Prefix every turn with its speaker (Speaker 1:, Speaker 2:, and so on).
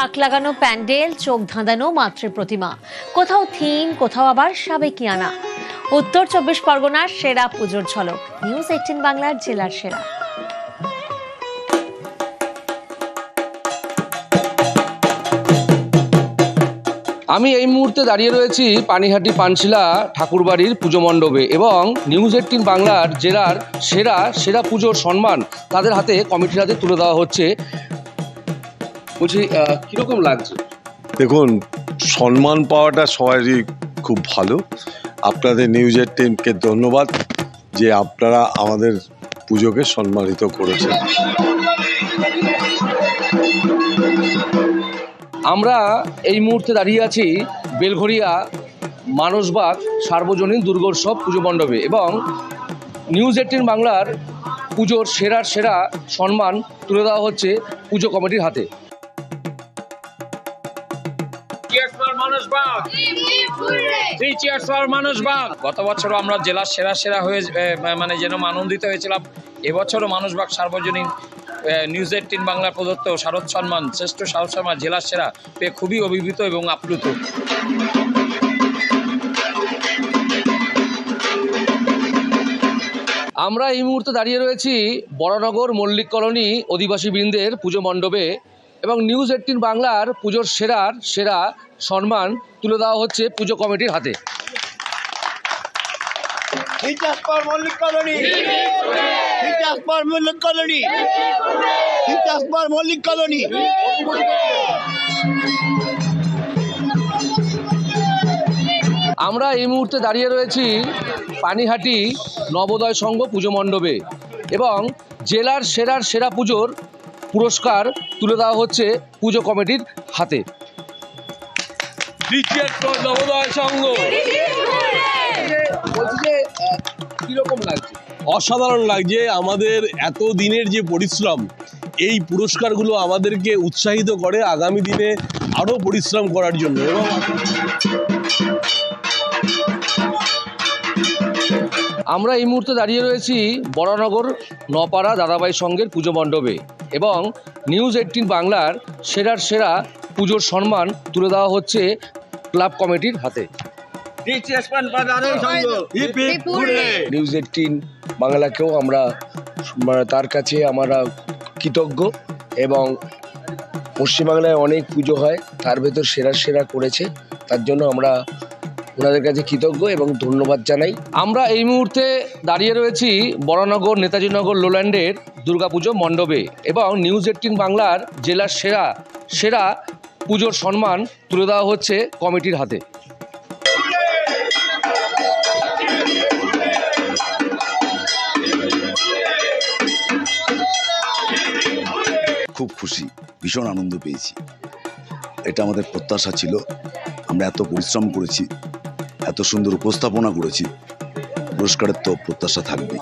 Speaker 1: তাক লাগানো প্যান্ডেল, চোখ ধাঁধানো মাতৃ প্রতিমা। কোথাও থিম, কোথাও আবার সাবেকিয়ানা উত্তর চব্বিশ পরগনার সেরা পুজোর ঝলক। নিউজ এইটিন বাংলার জেলার সেরা।
Speaker 2: আমি এই মুহূর্তে দাঁড়িয়ে রয়েছি পানিহাটি পানশিলা ঠাকুরবাড়ির পুজো মণ্ডপে এবং নিউজ এইটিন বাংলার জেলার সেরা সেরা পুজোর সম্মান তাদের হাতে কমিটির হাতে তুলে দেওয়া হচ্ছে। বলছি কীরকম লাগছে?
Speaker 3: দেখুন সম্মান পাওয়াটা সবারই খুব ভালো। আপনাদের নিউজ টিমকে ধন্যবাদ যে আপনারা আমাদের পুজোকে সম্মানিত করেছেন।
Speaker 2: আমরা এই মুহূর্তে দাঁড়িয়ে আছি বেলঘরিয়া মানসবাগ সার্বজনীন দুর্গোৎসব পুজো মণ্ডপে এবং নিউজ এইটিন বাংলার পুজোর সেরার সেরা সম্মান তুলে দেওয়া হচ্ছে পুজো কমিটির হাতে।
Speaker 4: গত বছরও আমরা জেলার সেরা সেরা হয়ে মানে যেন আনন্দিত হয়েছিলাম। এবছরও মানুষ বাগ সার্বজনীন নিউজ এইটিন বাংলা প্রদত্ত শারদ সম্মান শ্রেষ্ঠ শারদ সম্মান জেলার সেরা পেয়ে খুবই অভিভূত এবং আপ্লুত।
Speaker 2: আমরা এই মুহূর্তে দাঁড়িয়ে রয়েছি বড়নগর মল্লিক কলোনি অধিবাসী বৃন্দের পুজো মণ্ডপে। এবং নিউজ এইটিন বাংলার পুজোর সেরার সেরা সম্মান তুলে দেওয়া হচ্ছে পুজো কমিটির হাতে. আমরা এই মুহূর্তে দাঁড়িয়ে রয়েছি পানিহাটি নবোদয় সংঘ পুজো মণ্ডপে এবং জেলার সেরার সেরা পুজোর পুরস্কার তুলে দেওয়া হচ্ছে পুজো কমিটির হাতে। কীরকম লাগছে?
Speaker 5: অসাধারণ লাগছে। আমাদের এত দিনের যে পরিশ্রম এই পুরস্কারগুলো আমাদেরকে উৎসাহিত করে আগামী দিনে আরও পরিশ্রম করার জন্য। এবং
Speaker 2: আমরা এই মুহূর্তে দাঁড়িয়ে রয়েছি বড়নগর নপাড়া দাদাবাই সংঘের পুজো মণ্ডপে এবং নিউজ এইটিন বাংলার সেরার সেরা পুজোর সম্মান তুলে দেওয়া হচ্ছে ক্লাব কমিটির হাতে।
Speaker 6: নিউজ এইটিন বাংলাকেও আমরা মানে তার কাছে আমরা কৃতজ্ঞ এবং পশ্চিমবাংলায় অনেক পুজো হয়, তার ভেতর সেরা সেরা করেছে, তার জন্য আমরা ওনাদের কাছে কৃতজ্ঞ এবং ধন্যবাদ জানাই।
Speaker 2: আমরা এই মুহূর্তে দাঁড়িয়ে রয়েছি বড়নগর নেতাজি নগর লোল্যান্ডের দুর্গাপুজো মণ্ডপে এবং নিউজ এইটিন বাংলার জেলার সেরা সেরা পুজোর সম্মান তুলে দেওয়া হচ্ছে কমিটির হাতে।
Speaker 7: খুব খুশি ভীষণ আনন্দ পেয়েছি। এটা আমাদের প্রত্যাশা ছিল। আমরা এত পরিশ্রম করেছি। এত সুন্দর উপস্থাপনা করেছি। পুরস্কারের তো প্রত্যাশা থাকবে